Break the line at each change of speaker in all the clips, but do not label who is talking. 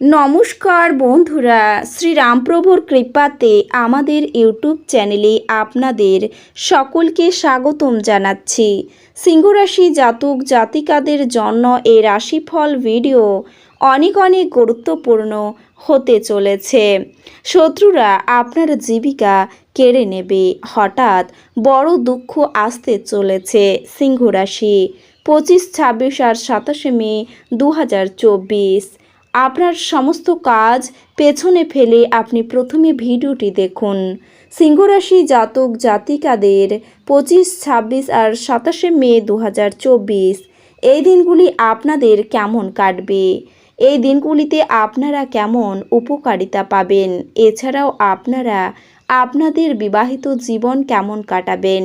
নমস্কার বন্ধুরা, শ্রীরামপ্রভুর কৃপাতে আমাদের ইউটিউব চ্যানেলে আপনাদের সকলকে স্বাগতম জানাচ্ছি। সিংহরাশি জাতক জাতিকাদের জন্য এই রাশিফল ভিডিও অনেক অনেক গুরুত্বপূর্ণ হতে চলেছে। শত্রুরা আপনার জীবিকা কেড়ে নেবে, হঠাৎ বড় দুঃখ আসতে চলেছে সিংহরাশি। পঁচিশ, ছাব্বিশ আর সাতাশে মে দু হাজার চব্বিশ। আপনার সমস্ত কাজ পেছনে ফেলে আপনি প্রথমে ভিডিওটি দেখুন। সিংহরাশি জাতক জাতিকাদের পঁচিশ, ছাব্বিশ আর সাতাশে মে দু হাজার চব্বিশ, এই দিনগুলি আপনাদের কেমন কাটবে? এই দিনগুলিতে আপনারা কেমন উপকারিতা পাবেন? এছাড়াও আপনারা আপনাদের বিবাহিত জীবন কেমন কাটাবেন?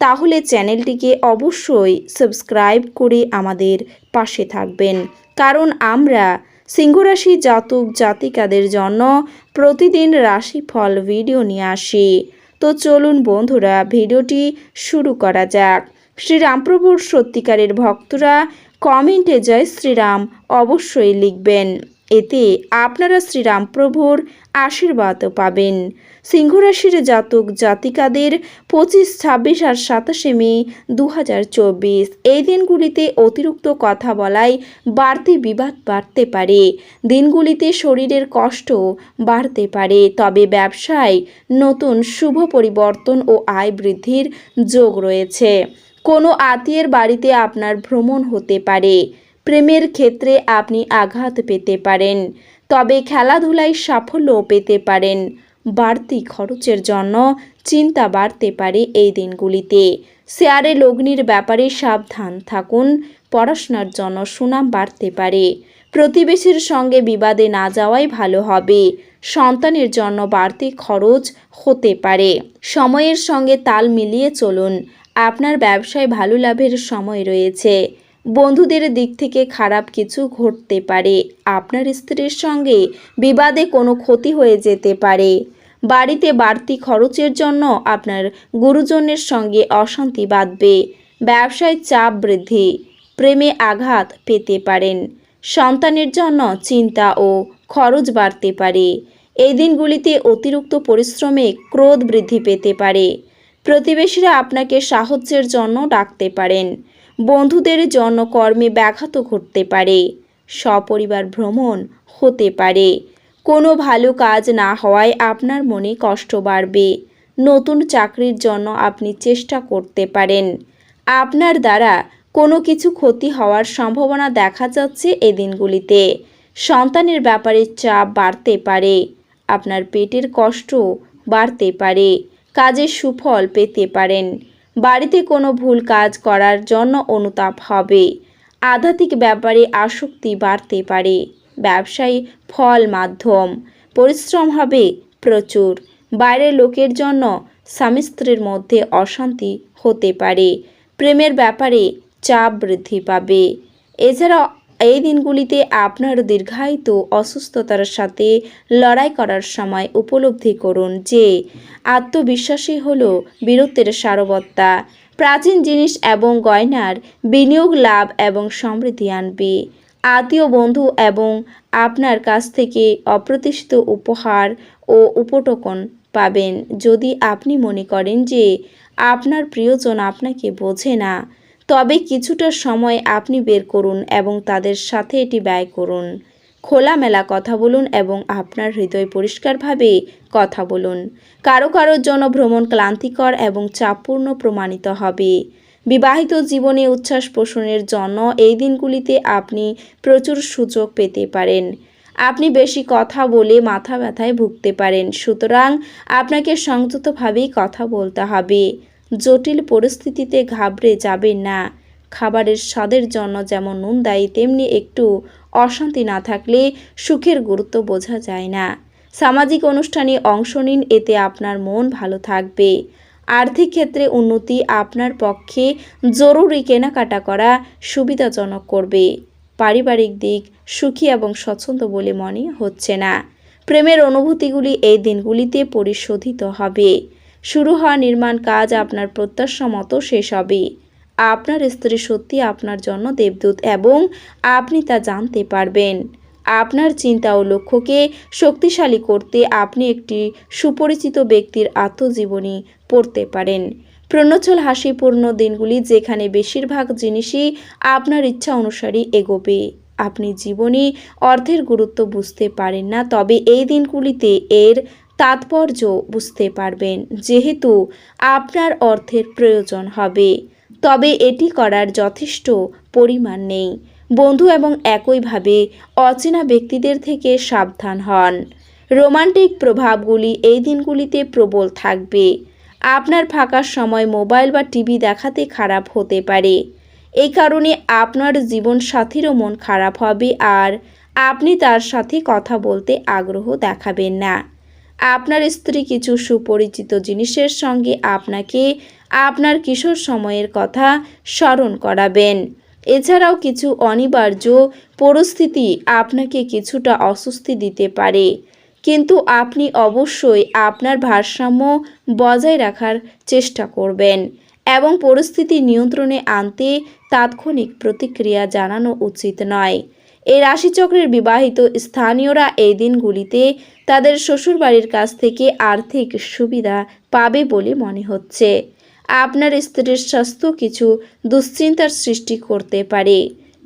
তাহলে চ্যানেলটিকে অবশ্যই সাবস্ক্রাইব করে আমাদের পাশে থাকবেন। কারণ আমরা সিংহরাশি জাতক জাতিকাদের জন্য প্রতিদিন রাশিফল ভিডিও নিয়ে আসি। তো চলুন বন্ধুরা, ভিডিওটি শুরু করা যাক। শ্রীরামপ্রভুর সত্যিকারের ভক্তরা কমেন্টে জয় শ্রীরাম অবশ্যই লিখবেন। এতে আপনারা শ্রীরামপ্রভুর আশীর্বাদও পাবেন। সিংহরাশির জাতক জাতিকাদের পঁচিশ, ছাব্বিশ আর সাতাশে মে দু হাজার চব্বিশ। এই দিনগুলিতে অতিরিক্ত কথা বলায় বাড়তি বিবাদ বাড়তে পারে। দিনগুলিতে শরীরের কষ্ট বাড়তে পারে। তবে ব্যবসায় নতুন শুভ পরিবর্তন ও আয় বৃদ্ধির যোগ রয়েছে। কোনো আত্মীয়ের বাড়িতে আপনার ভ্রমণ হতে পারে। প্রেমের ক্ষেত্রে আপনি আঘাত পেতে পারেন, তবে খেলাধুলায় সাফল্যও পেতে পারেন। বাড়তি খরচের জন্য চিন্তা বাড়তে পারে এই দিনগুলিতে। শেয়ারে লগ্নির ব্যাপারে সাবধান থাকুন, পড়াশোনার জন্য সুনাম বাড়তে পারে। প্রতিবেশীর সঙ্গে বিবাদে না যাওয়াই ভালো হবে। সন্তানের জন্য বাড়তি খরচ হতে পারে। সময়ের সঙ্গে তাল মিলিয়ে চলুন। আপনার ব্যবসায় ভালো লাভের সময় রয়েছে। বন্ধুদের দিক থেকে খারাপ কিছু ঘটতে পারে। আপনার স্ত্রীর সঙ্গে বিবাদে কোনো ক্ষতি হয়ে যেতে পারে। বাড়িতে বাড়তি খরচের জন্য আপনার গুরুজনের সঙ্গে অশান্তি বাঁধবে। ব্যবসায় চাপ বৃদ্ধি, প্রেমে আঘাত পেতে পারেন। সন্তানের জন্য চিন্তা ও খরচ বাড়তে পারে। এই দিনগুলিতে অতিরিক্ত পরিশ্রমে ক্রোধ বৃদ্ধি পেতে পারে। প্রতিবেশীরা আপনাকে সাহায্যের জন্য ডাকতে পারেন। বন্ধুদের জন্য কর্মে ব্যাঘাত ঘটতে পারে। সপরিবার ভ্রমণ হতে পারে। কোনো ভালো কাজ না হওয়ায় আপনার মনে কষ্ট বাড়বে। নতুন চাকরির জন্য আপনি চেষ্টা করতে পারেন। আপনার দ্বারা কোনো কিছু ক্ষতি হওয়ার সম্ভাবনা দেখা যাচ্ছে এ দিনগুলিতে। সন্তানের ব্যাপারে চাপ বাড়তে পারে। আপনার পেটের কষ্ট বাড়তে পারে। কাজের সুফল পেতে পারেন। বাড়িতে কোনো ভুল কাজ করার জন্য অনুতাপ হবে। আধ্যাত্মিক ব্যাপারে আসক্তি বাড়তে পারে। ব্যবসায়ী ফল মাধ্যম। পরিশ্রম হবে প্রচুর। বাইরের লোকের জন্য স্বামী স্ত্রীর মধ্যে অশান্তি হতে পারে। প্রেমের ব্যাপারে চাপ বৃদ্ধি পাবে। এছাড়া এই দিনগুলিতে আপনার দীর্ঘায়িত অসুস্থতার সাথে লড়াই করার সময় উপলব্ধি করুন যে আত্মবিশ্বাসী হল বীরত্বের সারবত্তা। প্রাচীন জিনিস এবং গয়নার বিনিয়োগ, লাভ এবং সমৃদ্ধি আনবে। আত্মীয়, বন্ধু এবং আপনার কাছ থেকে অপ্রতিষ্ঠিত উপহার ও উপটোকন পাবেন। যদি আপনি মনে করেন যে, আপনার প্রিয়জন আপনাকে বোঝে না তবে কিছুটা সময় আপনি বের করুন এবং তাদের সাথে এটি ব্যয় করুন। খোলামেলা কথা বলুন এবং আপনার হৃদয় পরিষ্কারভাবে কথা বলুন। কারও কারোর জন্য ভ্রমণ ক্লান্তিকর এবং চাপপূর্ণ প্রমাণিত হবে। বিবাহিত জীবনে উচ্ছ্বাস পোষণের জন্য এই দিনগুলিতে আপনি প্রচুর সুযোগ পেতে পারেন। আপনি বেশি কথা বলে মাথা ব্যথায় ভুগতে পারেন। সুতরাং আপনাকে সংযতভাবেই কথা বলতে হবে। জটিল পরিস্থিতিতে ঘাবড়ে যাবেন না। খাবারের স্বাদের জন্য যেমন নুন দায়ী, তেমনি একটু অশান্তি না থাকলে সুখের গুরুত্ব বোঝা যায় না। সামাজিক অনুষ্ঠানে অংশ নিন, এতে আপনার মন ভালো থাকবে। আর্থিক ক্ষেত্রে উন্নতি আপনার পক্ষে জরুরি কেনাকাটা করা সুবিধাজনক করবে। পারিবারিক দিক সুখী এবং স্বচ্ছন্দ বলে মনে হচ্ছে না। প্রেমের অনুভূতিগুলি এই দিনগুলিতে পরিশোধিত হবে। শুরু হওয়া নির্মাণ কাজ আপনার প্রত্যাশা মতো শেষ হবে। আপনার স্ত্রী সত্যি আপনার জন্য দেবদূত এবং আপনি তা জানতে পারবেন। আপনার চিন্তা ও লক্ষ্যকে শক্তিশালী করতে আপনি একটি সুপরিচিত ব্যক্তির আত্মজীবনী পড়তে পারেন। প্রণোচ্ছল হাসিপূর্ণ দিনগুলি যেখানে বেশিরভাগ জিনিসই আপনার ইচ্ছা অনুসারী এগোবে। আপনি জীবনে অর্থের গুরুত্ব বুঝতে পারেন না, তবে এই দিনগুলিতে এর তাৎপর্য বুঝতে পারবেন, যেহেতু আপনার অর্থের প্রয়োজন হবে। তবে এটি করার যথেষ্ট পরিমাণ নেই। বন্ধু এবং একইভাবে অচেনা ব্যক্তিদের থেকে সাবধান হন। রোমান্টিক প্রভাবগুলি এই দিনগুলিতে প্রবল থাকবে। আপনার ফাঁকার সময় মোবাইল বা টিভি দেখাতে খারাপ হতে পারে। এই কারণে আপনার জীবন সাথীরও মন খারাপ হবে আর আপনি তার সাথে কথা বলতে আগ্রহ দেখাবেন না। আপনার স্ত্রী কিছু সুপরিচিত জিনিসের সঙ্গে আপনাকে আপনার কিশোর সময়ের কথা স্মরণ করাবেন। এছাড়াও কিছু অনিবার্য পরিস্থিতি আপনাকে কিছুটা অস্বস্তি দিতে পারে। কিন্তু আপনি অবশ্যই আপনার ভারসাম্য বজায় রাখার চেষ্টা করবেন এবং পরিস্থিতি নিয়ন্ত্রণে আনতে তাৎক্ষণিক প্রতিক্রিয়া জানানো উচিত নয়। এই রাশিচক্রের বিবাহিত স্থানীয়রা এই দিনগুলিতে তাদের শ্বশুরবাড়ির কাছ থেকে আর্থিক সুবিধা পাবে বলে মনে হচ্ছে। আপনার স্ত্রীর স্বাস্থ্য কিছু দুশ্চিন্তার সৃষ্টি করতে পারে।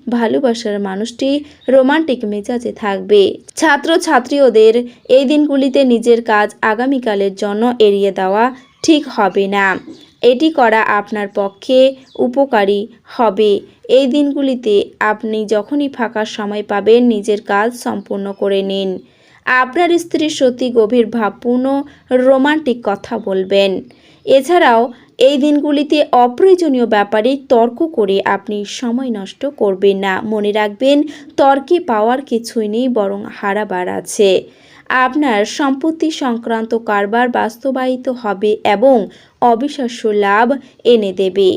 ভালোবাসার মানুষটি রোমান্টিক মেজাজে থাকবে। ছাত্র ছাত্রীদের এই দিনগুলিতে নিজের কাজ আগামীকালের জন্য এড়িয়ে দেওয়া ঠিক হবে না। এটি করা আপনার পক্ষে উপকারী হবে। এই দিনগুলিতে আপনি যখনই ফাঁকা সময় পাবেন, নিজের কাজ সম্পূর্ণ করে নিন। আপনার স্ত্রী সত্যি গভীর ভাবপূর্ণ, রোমান্টিক কথা বলবেন। এছাড়াও, এই দিনগুলিতে অপ্রয়োজনীয় ব্যাপারে তর্ক করে আপনি সময় নষ্ট করবেন না। মনে রাখবেন, তর্কে পাওয়ার কিছুই নেই, বরং হারাবার আছে। আপনার সম্পত্তি সংক্রান্ত কারবার বাস্তবায়িত হবে এবং অবিশ্বাস্য লাভ এনে দেবে।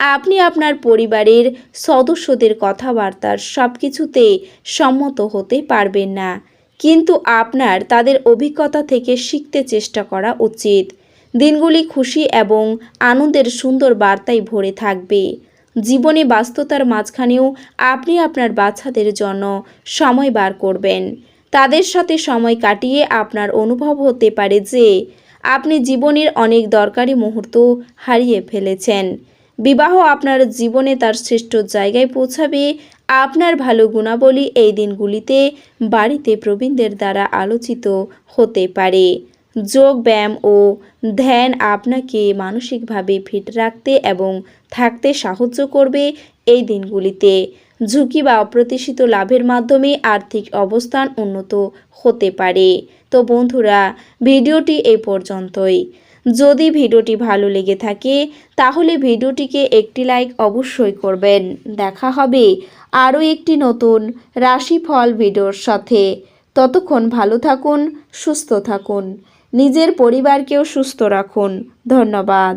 আপনি আপনার পরিবারের সদস্যদের কথাবার্তার সব কিছুতে সম্মত হতে পারবেন না। কিন্তু আপনার তাদের অভিজ্ঞতা থেকে শিখতে চেষ্টা করা উচিত। দিনগুলি খুশি এবং আনন্দের সুন্দর বার্তায় ভরে থাকবে। জীবনে ব্যস্ততার মাঝখানেও আপনি আপনার বাচ্চাদের জন্য সময় বার করবেন। তাদের সাথে সময় কাটিয়ে আপনার অনুভব হতে পারে যে, আপনি জীবনের অনেক দরকারি মুহূর্ত হারিয়ে ফেলেছেন। বিবাহ আপনার জীবনে তার শ্রেষ্ঠ জায়গায় পৌঁছাবে। আপনার ভালো গুণাবলী এই দিনগুলিতে বাড়িতে প্রবীণদের দ্বারা আলোচিত হতে পারে। যোগ ব্যায়াম ও ধ্যান আপনাকে মানসিকভাবে ফিট রাখতে এবং থাকতে সাহায্য করবে এই দিনগুলিতে। ঝুঁকি বা অপ্রত্যাশিত লাভের মাধ্যমে আর্থিক অবস্থান উন্নত হতে পারে। তো বন্ধুরা, ভিডিওটি এই পর্যন্তই। যদি ভিডিওটি ভালো লেগে থাকে, তাহলে ভিডিওটিকে একটি লাইক অবশ্যই করবেন। দেখা হবে আরও একটি নতুন রাশিফল ভিডিওর সাথে। ততক্ষণ ভালো থাকুন, সুস্থ থাকুন। নিজের পরিবারকেও সুস্থ রাখুন। ধন্যবাদ।